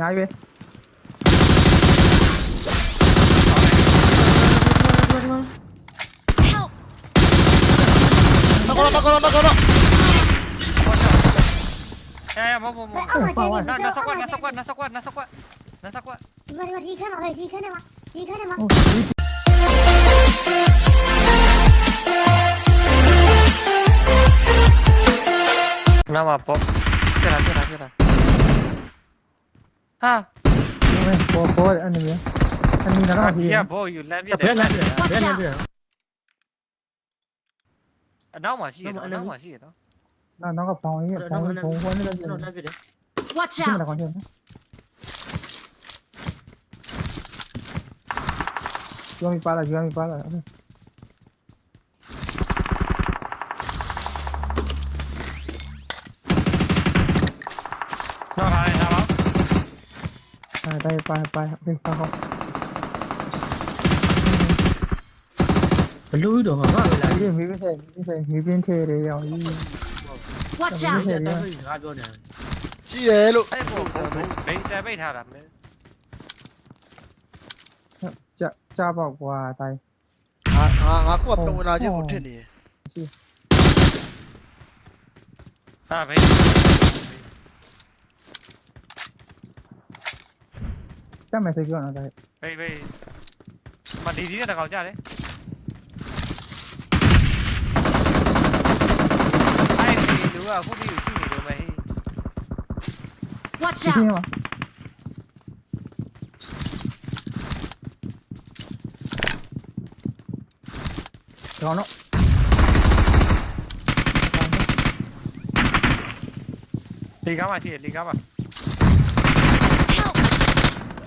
ย้ายไปマコロマコロマコロ Ya ya mau mau mau. Nah, nasa kuat, nasa kuat, nasa kuat, nasa kuat. Nasa kuat. Kenapa, Pop? Cerah, cerah, cerah. ခဏမှာဒီခဏမှာဒီခဏမှာဟုတ်ပြီ Nama pop. Tira, tira, tira. Ha. ဘောဘောအဲ့နေမျိုးအနီနာတော့ဒီ Ya boy, you land ဘယ် it. လမ်းပြဘယ်လမ်းပြ Now mà xí, now mà xí đó. နောက်နောက်ကပေါင်ကြီးပေါင်ဘုံဘုံနဲ့လည်းတော့လမ်းပြတယ် Watch ဒီမှာ out! ကောင်ချင်းကျော်မီပါလာကျော်မီပါလာ အဲတိုင်းပါပါဒီပါကောဘလူးတော့ငါငါပဲလာဒီမီးပင်းထဲမီးပင်းထဲမီးပင်းထဲရရောင်ကြီး Watch ဟုတ် out! ကဲ့တယ်ငါပြောနေရှိတယ်လို့ Ê, bộ, bộ, bộ. Đấy, đây bây thả làm đấy. ကြကြပေါက်ကွာတိုင်းငါငါငါခုကတုံနာချင်းကိုထစ်နေ À, vậy. ကြမယ် Chắc mày thấy kiểu nó đây. Đây đây. Mà đi đi là cậu cha đấy. Ai thì đúng là không đi được chứ được mày. Watch out. Còn nó. Đi cá mà chị, đi cá mà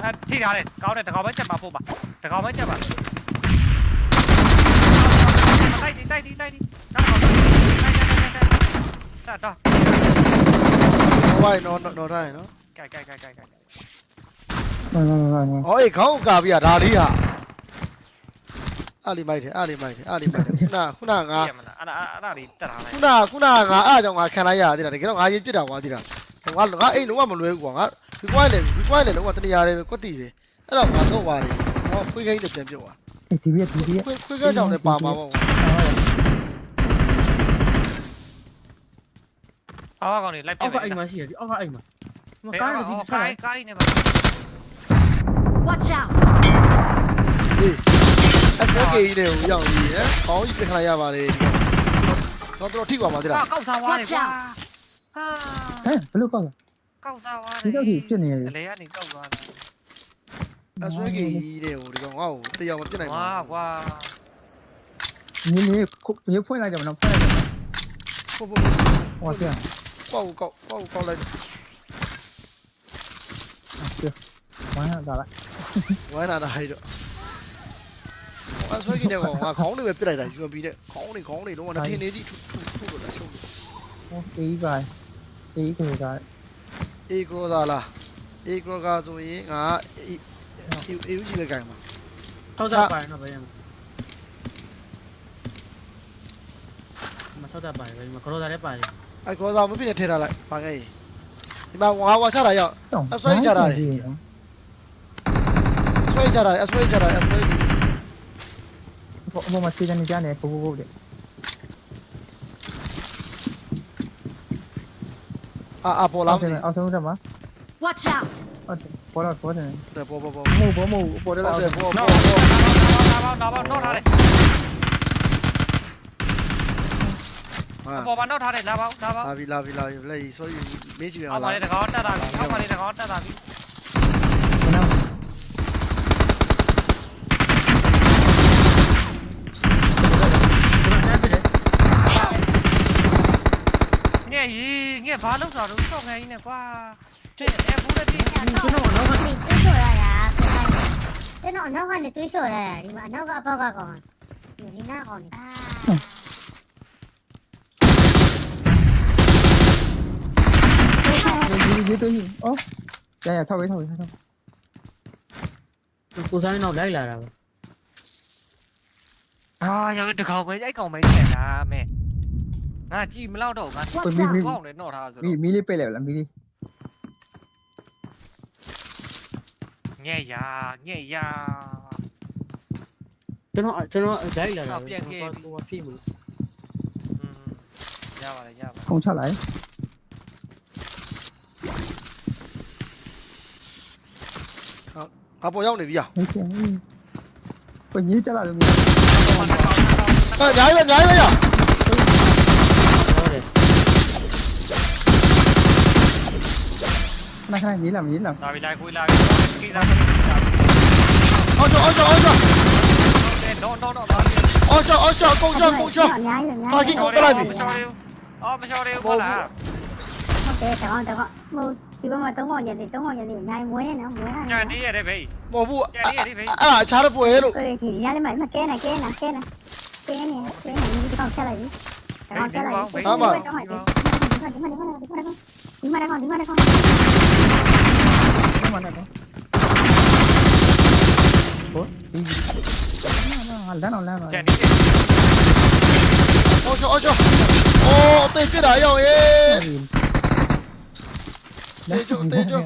င်း out! မှာတော့တော့ Đi cá mà xí, đi cá mà. À, thi ra đây, cáo đây, cáo mấy chân mà phụ bà. Cáo mấy chân mà. Tay đi, tay đi, tay đi. Tay đi, tay đi, tay đi. Đó, đó. ဝိုင်းနော်နော်တိုင်းနော် Cài, cài, cài, cài, cài. ဟုတ်ဟုတ်ဟုတ်ဟောအေးခေါင်းကာပြဒါလေးဟာအားလီမိုက်တယ်အားလီမိုက်တယ်အားလီမိုက်တယ်ခုနခုနငါ Điểm mà, à, à, à, đi, tất cả ခု này. နခုနငါအားကြောင့်ငါခံလိုက်ရသေးတာတကယ်တော့ငါရင်ပြစ်တာကွာသေးတာ ငါငါအိမ်လုံးဝမလွဲဘူးကွာငါ require လေ require လေလုံးဝတနေရာလေကွက်တီပဲအဲ့တော့ငါတော့သွားတယ်ဟောခွေးခိုင်းနဲ့ပြန်ပြုတ်သွားဒီပြဒီပြခွေးခွေးကကြောင်လည်းပါမှာပေါ့ Áo con này lại အောက်က tiếp အိမ် này. မှာရှိတယ်ဒီအောက်ကအိမ်မှာမ Ê, ကား áo, လို့ဒီ áo, ကား cái, cái này mà. Watch out! ဟေး SK ကြီးနဲ့ဟိုရောက်ကြီးဟမ်ခေါင်းကြီးပြခလိုက်ရပါတယ်ဒီတော့တော့ထိပါမှာသေးလား Cao, cao sao quá này Watch quá. Out. À, ဟမ်ဘလို့ကောက် cao sao quá ဒီတော့ဒီ này. ဖြစ်နေတယ် Lấy ăn thì cao quá. SK ကြီးနဲ့ဟိုဒီကောင်ငါ့ကိုတရားမပြစ်နိုင်ဘူး Quá, quá. ညီညီခုညီဖွင့်လိုက်တယ်မနော်ဖွင့်လိုက်တယ်ဖို့ဖို့ဟောပြန်ပေါ့ကောက်ပေါ့ကောက်လိုက်ဝမ်းလာလိုက်ဝိုင်းလာတာဟိတော့အဆွဲကြီးနဲ့ကောင်ငါခေါင်းလေးပဲပြစ်လိုက်တာ UMP နဲ့ခေါင်းလေးခေါင်းလေးလုံးဝထင်းနေကြီးထူထူထူလို့လာရှုံးဟောအေးပါ အေးကိုကအေဂရိုသာလားအေဂရိုကဆိုရင်ငါအေးအေးကြီးပဲကြိုင်မှာထောက်တာပါတယ်နော်ဗျာမထောက်တာပါတယ်ဗျာကရောတာလည်းပါတယ်အဲဂရိုသာမဖြစ်နေထဲထားလိုက်ပါခဲ့ရင်ဒီမှာဝါဝါချတာရောက်ဆွဲချတာလေဆွဲချတာအဆွဲချတာအဆွဲကြီးဘောဘောမချေတဲ့နေကြနေပို့ပို့ပို့တဲ့ အာအာပေါ်လာမသိအောက်ဆုံးတက်မှာ Watch out! ဟုတ်တယ်ပေါ်တော့ပေါ်တယ်တယ်ပေါ်ပေါ်ပေါ်မို့ဘောမို့ပေါ်တယ်ဟုတ်လားတယ်ပေါ် No, ပေါ် no, no, no, no, no, no, no, ဟာ no. Bỏ bàn đâu thả để, lá báo, lá báo. လာပြီလာပြီလာပြီလက်ကြီးဆိုရင်မင်းကြီးပြန် Ao လာ mà đi là có ta đà, ao mà đi là có ta đà. ခ nghe gì? Nghe phá lúc rồi đúng không? Nghe này qua. Trên em cũng đã đi. Cái nọ nó vẫn cứ sửa lại à? Cái nọ nó vẫn cứ sửa lại đi mà nó gặp bao gặp còn nhiều khi nó còn. À. Dưới tôi nhìn. Ố dạ dạ thôi thôi thôi cô sao nó đấy là à giờ được không? Mấy đấy còn mấy tiền à mẹ. ஆ ஜி மிலாவுட உட்காந்து போய் me me அவங்க என்ன ஒரு ஆசை மீ மீலி பேல இல்ல மீலி ஞேயா ஞேயா ကျွန်တော်ကျွန်တော်ဒိုက်လာတာပြန်ခဲ့ဟိုဖိမှုရပါတယ်ရပါတယ်ဖုန်းချလိုက်ငါပေါ်ရောက်နေပြီอ่ะပညင်းကြလာတယ်မြေအများကြီးပဲအများကြီးပဲ Này, này, nhí làm, nhí làm. Rồi, bị lại, cúi lại. Kỹ ra, Ôi trời, ôi trời, ôi trời. Ôi trời, ôi trời, cậu trời, cậu trời. Thôi, kinh cậu ta lại bị. Ơ, bây giờ đi, cô là. Ok, tao con, tao con. Thì bây giờ tao ngồi nhận thì tao ngồi nhận thì ngay muối này nó muối này. Chạy đi ở đây vậy. Bỏ vụ. Chạy đi ở đây vậy. À, chả được vụ hết rồi. Ừ, thì ra lên mấy mà kia này, kia này, kia này. Kia này, kia này, cái con kia này đi. Cái con kia này đi. Đúng rồi. Đúng rồi, đúng rồi, đúng rồi, đúng rồi. Đúng rồi, đúng rồi, đúng rồi. Đúng rồi, đúng rồi, đúng rồi. ಮಾತಾಡು ôi trời ôi trời ô tê cái đấy rồi ê. Tê chưa tê chưa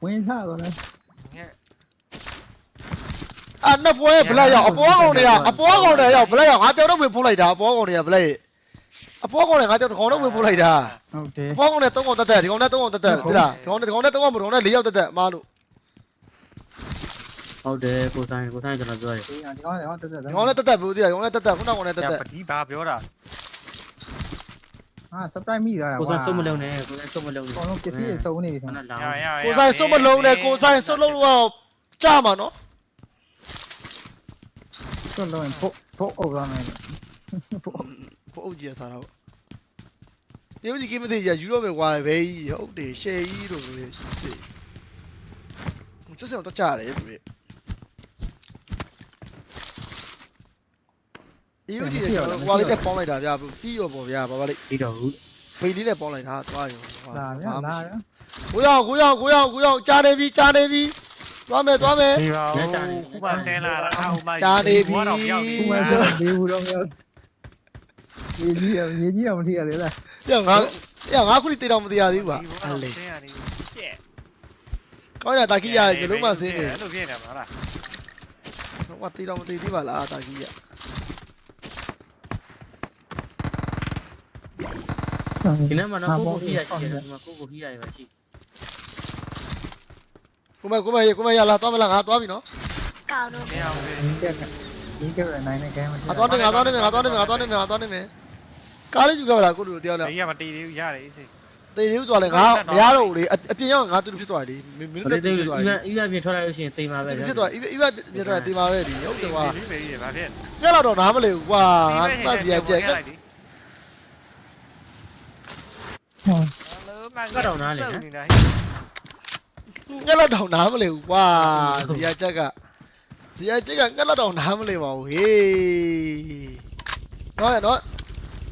quên sao rồi đấy. Anh à, nó vui bơi giờ bỏ con này à bỏ à, con này à bơi giờ anh tiêu nó bị bơi giờ bỏ con này à bơi အော်ချောအော်ချောအိုးအသေးပြစ်တာရောက်ရေးဝင်စားတော့လဲညက်အဲ့နှစ်ပွဲဘလက်ရောက်အပေါ်ကောင်တွေကအပေါ်ကောင်တွေရောက်ဘလက်ရောက်ငါတောက်တော့ဝင်ဖိုးလိုက်တာအပေါ်ကောင်တွေကဘလက်အပေါ်ကောင်တွေငါတောက်တကောင်တော့ဝင်ဖိုးလိုက်တာဟုတ်တယ်အပေါ်ကောင်တွေ၃ကောင်တက်တက်ဒီကောင်နဲ့၃ကောင်တက်တက်ဒီလားဒီကောင်နဲ့ဒီကောင်နဲ့၃ကောင်မတော်နဲ့၄ယောက်တက်တက်မားလို့ဟုတ်တယ်ကိုဆိုင်ကိုဆိုင်ကျွန်တော်ပြောတယ်ဒီကောင်ကတော့တက်တက်ဒီကောင်နဲ့တက်တက်ဘူးဒီလားဒီကောင်နဲ့တက်တက်ခုနကောင်နဲ့တက်တက်ပတိဘာပြောတာဟာ surprise မိသွားတာကိုဆိုင်စုံမလုံးနဲ့ကိုဆိုင်စုံမလုံးနဲ့အကုန်လုံးပစ္စည်းစုံနေပြီခဏလာရရကိုဆိုင်စွတ်မလုံးနဲ့ကိုဆိုင်စွတ်လုံးလို့ကြာမှာနော်စွတ်လုံးဖို့ဖို့အော်ရမယ်ဖို့ ဘိုးအုပ်ကြီးစားတော့ဒီဦးကြီးကိမသိရယူတော့ပဲကွာဘဲကြီးဟုတ်တယ်ရှယ်ကြီးတို့လေစစ်ကျွတ်စံတော့ကြားရတယ်ဗျဒီဦးကြီးကကျွန်တော်ကွာလေးနဲ့ပေါင်းလိုက်တာဗျာပြီးရောပေါ့ဗျာဘာပါလိပြီးတော့ဘူးဖိတ်လေးနဲ့ပေါင်းလိုက်တာသွားရောလာဗျာလာဗျာကိုရောက်ကိုရောက်ကိုရောက်ကိုရောက်ကြားနေပြီကြားနေပြီသွားမယ်သွားမယ်ဒီပါခုပါတဲလာတာအောက်မှာကြားနေပြီတော့ပြောက်ပြီခုမှဆိုဘေးဘူးတော့မြောက် ရေကြီးရရေကြီးတော့မထီရသေးလားညငါညငါခုလိတေတော့မတရားသေးဘူးပါအလေဆင်းရတယ်ကျက်ကောင်းရတာကြီးရတယ်မျိုးလုံးမစင်းနေအဲ့လိုဖြစ်နေမှာလားဟောတေတော့မတေသေးပါလားတာကြီးရဒီနေ့မှတော့ကိုကိုဟီးရရှိတယ်ဒီမှာကိုကိုဟီးရရရှိကိုမကိုမကိုမရလာသွားမလားငါသွားပြီနော်ကောက်တော့မင်းအောင်လေဒီကဒီကလည်းနိုင်နေကဲမငါသွားနေငါသွားနေငါသွားနေငါသွားနေငါသွားနေမယ် ကားလေးယူခဲ့ပါလားကိုလူတယောက်နဲ့ဒီကမတီးသေးဘူးရတယ်အေးစေးတေသေးဘူးသွားလဲငါမရတော့ဘူးလေအပြင်ရောက်ငါတူဖြစ်သွားတယ်မင်းတို့ဒီတူဒီဖြစ်သွားအီတယ်းအီးရပြင်ထွက်လာလို့ရှိရင်တိမ်ပါပဲတူဖြစ်သွားဤဤဘဖြစ်သွားတေးပါပဲဒီဟုတ်တယ်ကွာဒီမေးရပါဖြစ်ငါတော့နားမလဲဘူးကွာငါပတ်စီရကြက်ဟုတ်နေတာငါတော့နားမလဲဘူးကွာစီရချက်ကစီရချက်ကငါတော့နားမလဲပါဘူးဟေးနော်နော်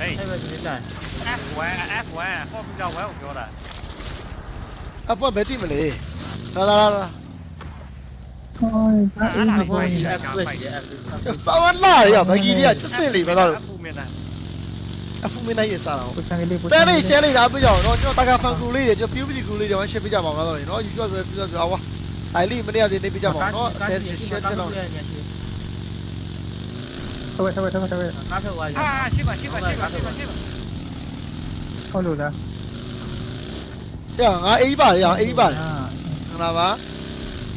ဟေး အဲ့ပဲဒီတိုင်း F1 F1 Formula 1ကိုပြောတာအဖွင့်ဘယ်တိမလဲလာလာလာဟိုးဘာအဲ့ဒါအကိုင်းကြီးအဲ့ကဒါပိုပဲက်တယ်စောင်းလာရဘက်ကီရီကကျွတ်စင်လေဘာလို့ အပူမင်းလား အဖူမင်းနိုင်ရစားတော့ကိုချန်လေးကိုတဲလေးရှဲလေးတာပြကြအောင်နော်ကျွန်တော်တာကာဖန်ကူလေးတွေကျွန်တော်ပြူးပစီကူလေးတွေဝမ်းရှင်းပြကြပါအောင်နော်ယူကျွတ်ဆိုပြပြောဟွာအိုင်လီမနေ့ကနေပြကြပါအောင်နော်တဲရှင်းရှင်းရှင်းတော့ ထောက်ထောက်ထောက်ထောက်ကားထွက်သွားပြီအာရှိပါရှိပါရှိပါရှိပါရှိပါထောက်လို့လားရငါအေးပါလေအောင်အေးပါလေမင်္ဂလာပါ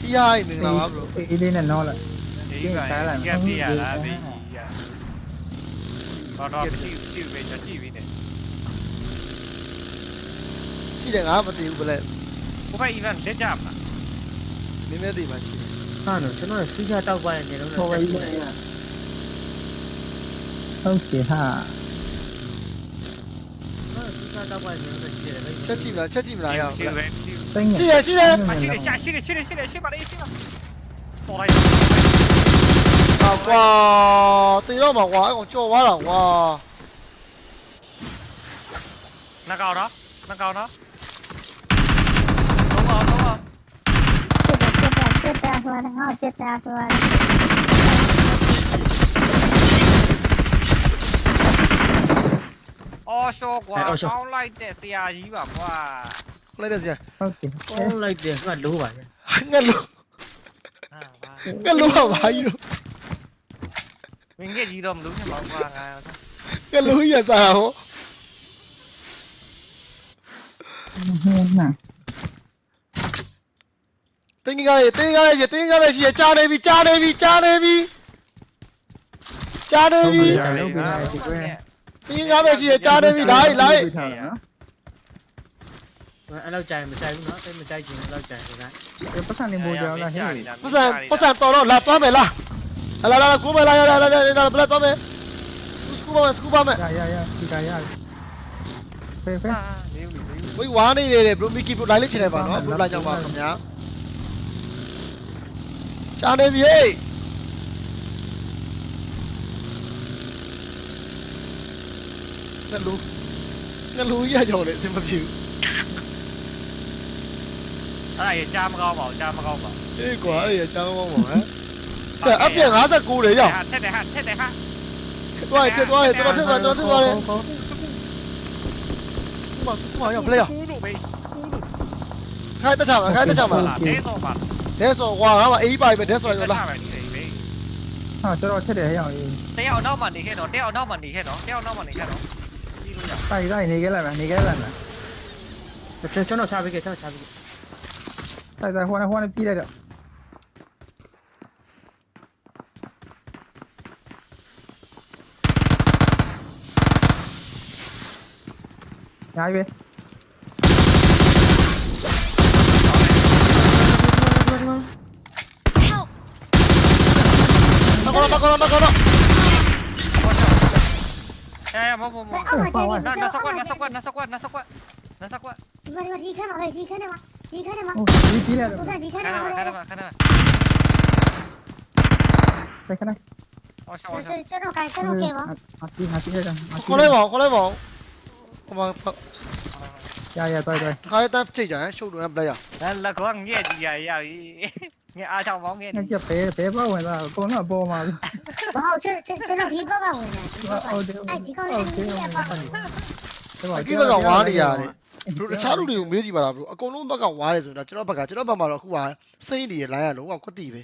ဟိုင်းမင်္ဂလာပါဘရိုအေးလေးနဲ့နောလာဒီပါကပြရလားဘေးကြီးရတော့တော့ကြည့်ကြည့်ပဲကြည့်ပြီးနေရှိတယ်ငါမသိဘူးဗလဲဘုဖိုင် event လက်ကြမှာမင်းမဲသိပါရှိတယ်ဟာတော့ကျွန်တော်စီးကြတောက်ပါရဲ့နေလုံးနဲ့ဟိုပဲကြီးဟုတ်ကဲ့ဟာစီးကြတောက်ပါ 恭喜哈车进不来车进来呀进来进来把心里下心里心里心里先把那个心了哇对了嘛哇我叫完了哇那搞呢那搞呢等我等我别不要说了啊别 chết ta thôi အော်ရှော့ကွာကောင်းလိုက်တဲ့ဆရာကြီးပါကွာ လိုက်တဲ့စရာ ဟုတ်တယ် ကောင်းလိုက်တယ်ငါလိုးပါလေ ငက်လို့ ဟာပါ ငက်လို့ပါဘာကြီးတော့ မင်းကြီးတော့မလို့ဖြစ်မှာကွာငါ ငက်လို့ရစားဟော နာ တင်းကြီးကားရေတင်းကားရေတင်းကားရေရှိရကြားနေပြီကြားနေပြီကြားနေပြီကြားနေပြီတင်း ကားရေရှိရကြားနေပြီလိုက်လိုက် ထားတယ်နော် အဲ့လောက်ကြိုင်မကြိုက်ဘူးနော်အဲ့မကြိုက်ချင်အဲ့လောက်ကြိုင်ဆိုတာ ဒီပတ်စံနေမိုးကြောင်းလားဟဲ့ ပတ်စံပတ်စံတော်တော့လာသွားမယ်လားလာလာကိုမလာလာလာလာလာဘလက်သွားမယ်စကူစကူပါမယ်စကူပါမယ် ရရရဒီကရဖေဖေ ဟာလေးဦးလေးဦး ဝိဝါနေတယ်ဘရိုမီကီဘရိုလိုက်လေးချင်တယ်ပါနော်ဘရိုလိုက်ကြောင်းပါခင်ဗျာကြားနေပြီ ငါလူငါလူရကြော်လေအစမပြေဘူးအဲ့ဒါရကြားမကောင်းပါဘူးကြားမကောင်းပါဘူးအေးကွာအဲ့ရကြောင်းပေါင်းပါဟမ်တဲ့အပြည့်59လေရောက်ထက်တယ်ဟာထက်တယ်ဟာသွားရထက်သွားရတော်တော်ထက်သွားတော်တော်ထက်သွားတယ်စကူပါစကူပါရောက်ဘလက်ရောက်ကူးလို့ပဲခိုင်းတက်ချမှာခိုင်းတက်ချမှာလာတဲတော့ပါဒဲဆောကွာငါမအေးပါပဲဒဲဆောရောလားပဲဒီလေပဲဟာတော်တော်ချက်တယ်ဟဲ့အောင်ကြီးတယောက်နောက်မှနေခဲ့တော့တယောက်နောက်မှနေခဲ့တော့တယောက်နောက်မှနေခဲ့တော့ 大姨大姨，你给来吧，你给来吧。这真真到下边去，真到下边去。再再，换来换来，逼来着。下一边。Help！过了，打过了，打过了。ya, vamos, vamos. No, no, sakwan, no sakwan, no sakwan, no sakwan. No sakwan. มาดูทีข้างมาเลยทีข้างมาทีข้างมาโอ้ยทีแล้วตัวทีข้าง Kana มา ma, เลย kana ma, kana ma. ไปกันนะ Oh, shot, ตัว oh, ตัว shot. ตัวกายตัวเก๋วะอาตีอาตีเลยกันอาตี Kolej wall, kolej wall. Kom maar, pa- อย่าอย่าต่อยต่อย ga je het even zitten, hè? Zo doen, hè, blijf. Lan la kuang ye ji ya ya. တန်းချိန်ကြရှုပ်တော့ဘလက်ရောက်လက်လက်ကောငဲ့ကြီးရရပြီငဲ့အားချောင်းပေါင်းငဲ့ညကျပဲဘဲဘဝင်လာအကုန်လုံးပေါ်မှာ Wow, cho cho cho nó đi bao bao rồi nè. ဟုတ်တယ် Ai chỉ con lên đi à bao. အကိဘကဝါနေရတယ်ဘလို့တခြားလူတွေကိုမေးကြည့်ပါလားဘလို့အကုန်လုံးဘက်ကဝါတယ်ဆိုတာကျွန်တော်ဘက်ကကျွန်တော်ဘက်မှာတော့အခုကစိတ်နေရလိုင်းရလုံးဝကွက်တီပဲ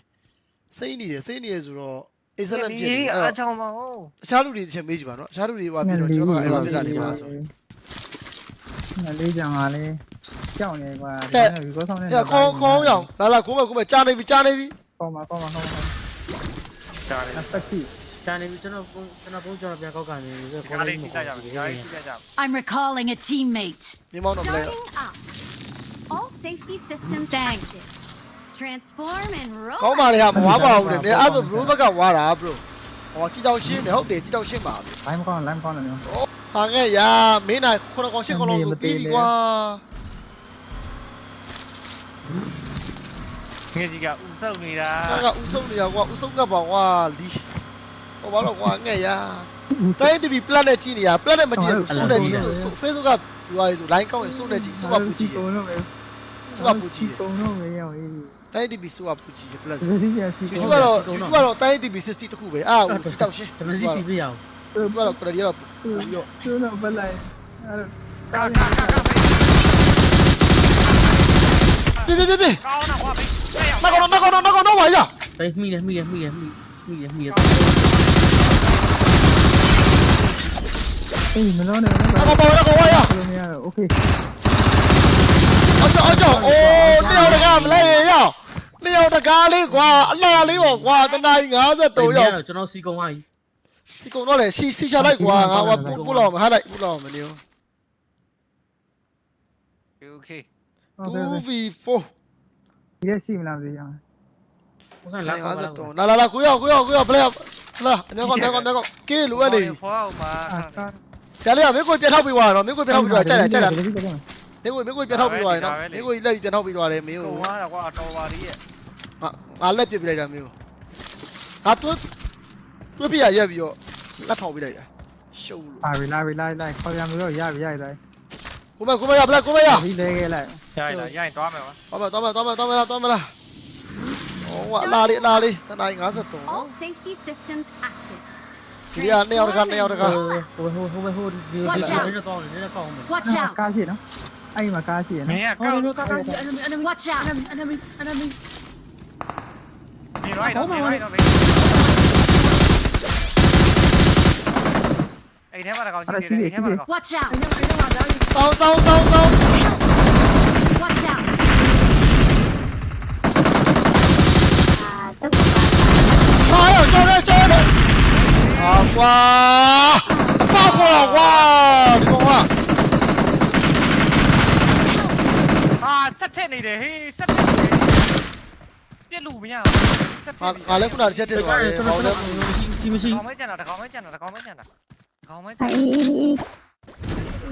စိတ်နေရစိတ်နေရဆိုတော့အေးစလက်ဖြစ်နေအဲ့အားတော့ချောင်းပေါင်း တခြားလူတွေချင်းမေးကြည့်ပါနော်တခြားလူတွေဟောပြတော့ကျွန်တော်ဘက်ကအဲ့လိုပြတာနေပါဆိုငါ đi chẳng hà đi. Chào này và Thế có xong này Dạ khó khó không nhở? Đó là cũng phải cũng phải cha đây vì cha đây vì. Không mà không mà không Cha đây. Tắc chỉ Cha đây vì cho nó cho nó cũng cho nó bia câu cả này I'm recalling a teammate. Đi mau nộp lệ All safety systems Thanks. Transform and roll. Có mà để hàm hóa vào để để áp dụng rule bắt cả hóa đã bro. Ồ, chỉ đau xin để hốc để chỉ đau xin bảo. Lime con, lime con là được တယ်ကြည်တောင်ရှင်းပါလိုင်းမကောင်းလိုင်းမကောင်းတယ်နော်ဟာငဲ့ရာမင်းနိုင်ခုနကောင်ရှင်းကောင်လုံးဆိုပြီးပြီကွာငဲ့ကြီးကဥစုံနေတာငါကဥဆုံးနေရကွာဥဆုံးကပ်ပါကွာလီဟောဘာလို့ကွာငဲ့ရာတိုင်းတပီ planet ကြည့်နေရ planet မကြည့်ဘူးစိုးနေကြည့်ဆို Facebook ကပြောရည်ဆို line ကောင်းရင်စိုးနေကြည့်စိုးကပူကြည့်ကုန်လို့ပဲစိုးကပူကြည့်ကုန်လို့ပဲရောအေးတိုင်းတပီစိုးကပူကြည့် plus ဒီဒီရစီယူတူကတော့ယူတူကတော့တိုင်းတပီ60တခုပဲအာဦးကြည့်တော့ရှင်းကျွန်တော်စီစီပြရအောင်ယူတူကတော့ကိုရီးယားတော့ရောကျိုးတော့ပလိုက်အဲ့ကာကာကာကာပြပြပြပြကောင်း Io però con la dirotta. Io. Io no, bella è. đi đi đi đi nó còn nó còn nó còn nó vậy à đấy mi này mi này mi này mi này mi này Ê, nó nó này nó còn bò nó còn quay à ok. Ôi trời ôi trời ô leo được à lấy à leo được à lấy quả leo lấy bỏ quả tên này ngã ra tụi rồi cho nó xí công anh စီကုံတော့လေစီစီချလိုက်ကွာငါဟိုပို့ပို့လောက်မဟာလိုက်ပို့လောက်မနေဘူး okay 2v4 ရရှိမလားမသိရအောင်ကိုကလာလာတော့လာလာလာကိုရောက်ကိုရောက်ကိုရောက် player လာအနေကောအနေကောအနေကောကေလိုရနေပြီဖောက်ပါဆရာလေးကမင်းကိုပြတ်ထောက်ပြီးသွားတော့မင်းကိုပြတ်ထောက်ပြီးသွားကြိုက်တာကြိုက်တာမင်းကိုမင်းကိုပြတ်ထောက်ပြီးသွားရနော်မင်းကိုလက်ပြတ်ထောက်ပြီးသွားတယ်မင်းကိုဟွာတာကွာတော်ပါလေးရဲ့ငါလက်ပြစ်ပြလိုက်တာမင်းကိုငါတွဲ တွတ်ပြရရက်ပြီးတော့လက်ထောင်ပြလိုက်တာရှုံးလို့ ပါပြီလာပြီလာလိုက်ခေါ်ရမျိုးရပြီရပြီလိုက် ကိုမကိုမရဗလာကိုမရ ဒီလဲခဲ့လိုက် ရရရရင်သွားမယ်ကွာ တော်မတော်မတော်မတော်မလားတော်မလားဟောဝလာလေးလာလေးတနား53နော် All safety systems active. ဒီကနှစ်ယောက်တကနှစ်ယောက်တက ဟိုဟိုဟိုဟိုဟိုဒီဒီဒီကောင်းတယ်ဒီကောင်းတယ် Watch out! ကားရှိနော်အဲ့မှာကားရှိရ မ နော် င်းက ဟို ကောက် ဒီကောင်းတယ် enemy enemy Watch out! enemy enemy နေရိုက်တော့နေရိုက်တော့ပဲ အဲ့ထဲမှာတကောင်ရှိတယ်အဲ့ထဲမှာတကောင် Watch out! တောင်းတောင်းတောင်းတောင်း Watch out! အာတုတ်ပါ ဟာရောကျော်ရဲကျော်ရဲအာကွာအပေါက်ခေါ်တော့ကွာဒီကောင်က ဟာဆက်ထက်နေတယ်ဟေးဆက်ထက်နေတယ်ပြက်လို့မရဘူးဆက်ထ ငါ က် ငါလည်းခုနတစ်ချက်တက်သွားတယ်ဟောလည်း ရှိမရှိ ကောင်မဲကျန်တာတကောင်မဲကျန်တာတကောင်မဲကျန်တာကောင်မဲကျ အေး န် အေးအေး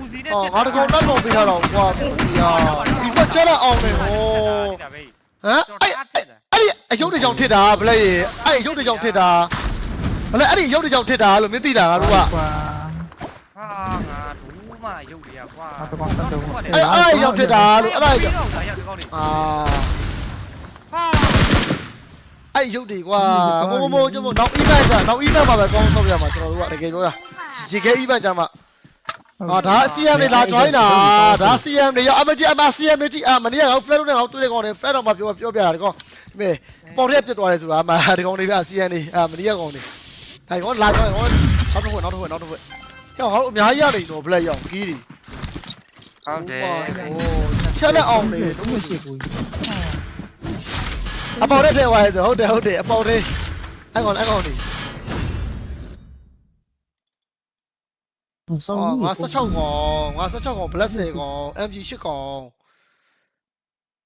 ဦးစီးနဲ့ အော်ငါတကောင်တတ်ကုန်ပေးထားတော့ကွာဒီဘက်ချက်လက်အောင်နေဟော ဒါပဲ ဟမ် ကျွန် အဲ့ တော်တက်တယ် အဲ့ဒီအယုတ်တွေကြောင့်ထစ်တာဗလဲအဲ့အယုတ်တွေကြောင့်ထစ်တာဗလဲအဲ့ဒီအယုတ်တွေကြောင့်ထစ်တာလို့မင်းသိတာငါတို့က ကွာ ဟာငါဘူးမရုပ်တွေကကွာ အဲ့အဲ့အယုတ်ထစ်တာလို့အဲ့ဒါ ပြီးတော့ဒါရောက်ဒီကောင်လေး အာ ဟာ အဲ့ရုပ်တွေကွာမို့မို့ကျွန်တော်နောက် event ကနောက် event မှာပဲကောင်းဆုံးရမှာကျွန်တော်တို့ကတကယ်ပြောတာ ရေခဲ event ကြမှာအာဒါ CM တွေလာ join တာဒါ CM တွေရောအမကြီးအမ CM တွေကြီးအမနေ့ကငါ flat နဲ့ငါတွေ့တဲ့ကောင်တွေ flat တော့မှပြောပြောပြတာဒီကောင်ဒီမဲ့ပေါ်ရက်ပြတ်သွားတယ်ဆိုတာအမဒီကောင်တွေပြ CM တွေအမနေ့ကကောင်တွေဒါကောင်လာ join ကောင်နောက်တစ်ခွက်နောက်တစ်ခွက်နောက်တစ်ခွက်ကျောင်းဟောအများကြီးရတယ်တော့ black ရောက်ကြီးတွေဟုတ်တယ်ချက်လက်အောင်နေတို့မရှိဘူးအပေါ်ရက်ထဲသွားရဲဆိုဟုတ်တယ်ဟုတ်တယ်အပေါ်လေးအဲ့ကောင်အဲ့ကောင်တွေ ဆောင်းငါ16កောင်ငါ16កောင် black 10កောင် mg 10កောင်